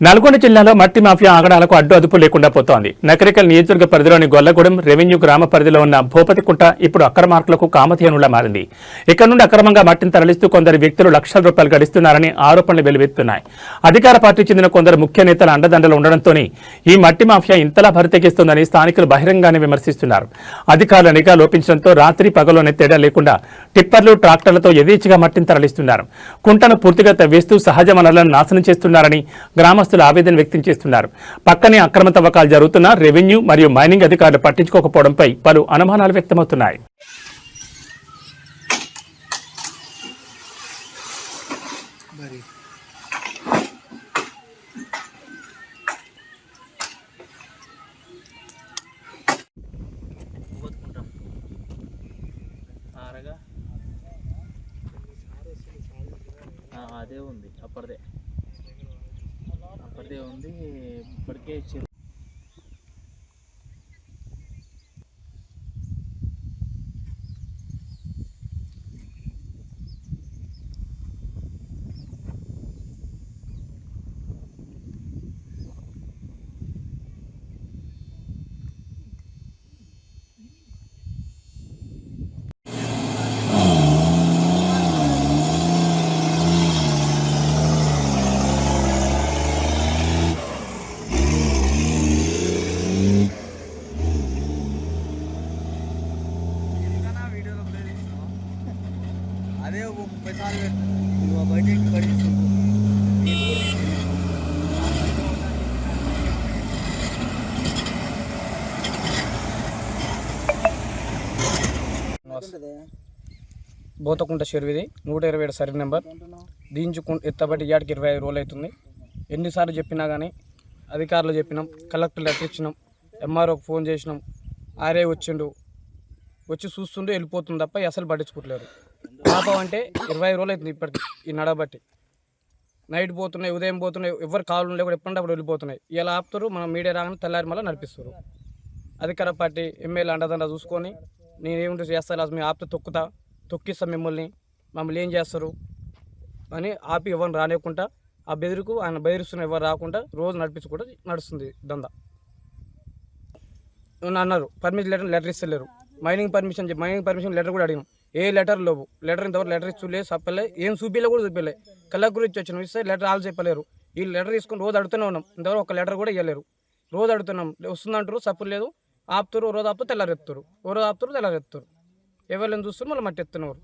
నల్గొండ జిల్లాలో మట్టి మాఫియా ఆగడాలకు అడ్డు అదుపు లేకుండా పోతోంది. నకరికల్ నియోజకవర్గ పరిధిలోని గొల్లగూడెం రెవెన్యూ గ్రామ పరిధిలో ఉన్న భూపతికుంట ఇప్పుడు అక్రమార్కులకు కామధేనులా మారింది. ఇక్కడ నుండి అక్రమంగా మట్టిని తరలిస్తూ కొందరు వ్యక్తులు లక్షల రూపాయలు గడిస్తున్నారని ఆరోపణలు వెలువెత్తున్నాయి అధికార పార్టీ చెందిన కొందరు ముఖ్య నేతల అండదండలు ఉండడంతోనే ఈ మట్టి మాఫియా ఇంతలా భరితెక్కిస్తోందని స్థానికులు బహిరంగానే విమర్శిస్తున్నారు. అధికారుల నిఘా లోపించడంతో రాత్రి పగలోనే తేడా లేకుండా టిప్పర్లు ట్రాక్టర్లతో యథేచ్ఛగా మట్టిని తరలిస్తున్నారు. కుంటను పూర్తిగా తవ్వేస్తూ సహజ వనరులను నాశనం చేస్తున్నారని గ్రామ గ్రామస్తులు ఆవేదన వ్యక్తం చేస్తున్నారు. పక్కనే అక్రమ తవ్వకాలు జరుగుతున్నా రెవెన్యూ మరియు మైనింగ్ అధికారులు పట్టించుకోకపోవడంపై పలు అనుమానాలు వ్యక్తమవుతున్నాయి. అదే ఉంది అప్పటిదే. అప్పటిదే ఉంది ఇప్పటికే చెరు అదే ఒక ముప్పై సార్లు పెట్టు. నువ్వు ఆ బోతకుంట చెరువుది నూట ఇరవై ఏడు సరి నెంబర్. దించుకు ఎత్తబట్టి యాడికి ఇరవై ఐదు రోజులు అవుతుంది. ఎన్నిసార్లు చెప్పినా కానీ అధికారులు చెప్పినాం కలెక్టర్ లెటర్ ఇచ్చినాం ఎంఆర్ఓకి ఫోన్ చేసినాం ఆర్ఏ వచ్చిండు. వచ్చి చూస్తుండే వెళ్ళిపోతుంది తప్ప అసలు పట్టించుకోవట్లేరు పాపం అంటే ఇరవై ఐదు రోజులు అవుతుంది ఇప్పటికి ఈ నడబట్టి నైట్ పోతున్నాయి ఉదయం పోతున్నాయి ఎవరు కాళ్ళు లేకుండా ఎప్పుడంటే అప్పుడు వెళ్ళిపోతున్నాయి. ఇలా ఆపుతారు మనం మీడియా రాగానే తెల్లారి మళ్ళీ నడిపిస్తారు. అధికార పార్టీ ఎమ్మెల్యే అండదండ చూసుకొని నేనేమిటో చేస్తాను అసలు మేము ఆపితే తొక్కుతా తొక్కిస్తా మిమ్మల్ని మమ్మల్ని ఏం చేస్తారు అని ఆపి ఎవరిని రానివ్వకుండా ఆ బెదిరికి ఆయన బెదిరిస్తున్న ఎవరు రాకుండా రోజు నడిపించుకుంటూ నడుస్తుంది దందా. అన్నారు పర్మిషన్ లెటర్ లెటర్ ఇస్తలేరు. Mining permission mining permission letter కూడా అడిగినాం. ఏ లెటర్ లేవు. లెటర్ ఇంతవరకు లెటర్ ఇచ్చలే చెప్పలే. ఏం చూపిలే కూడా చూపిలే కళ్ళ గురించి వచ్చిన ఇస్తే లెటర్ ఆలు చెప్పలేరు. ఈ లెటర్ తీసుకొని రోజు అడుగుతూనే ఉన్నాం. ఇంతవరకు ఒక లెటర్ కూడా ఇవ్వలేరు రోజు అడుగుతున్నాం. వస్తుందంటారు సప్పుడు లేదు. ఆపుతారు రోజు ఆపుతారు తెల్లారెత్తారు. ఓ రోజు ఆపుతారు తెల్లారెత్తారు. ఎవరిని చూస్తారు మళ్ళీ మట్టి ఎత్తున్నారు.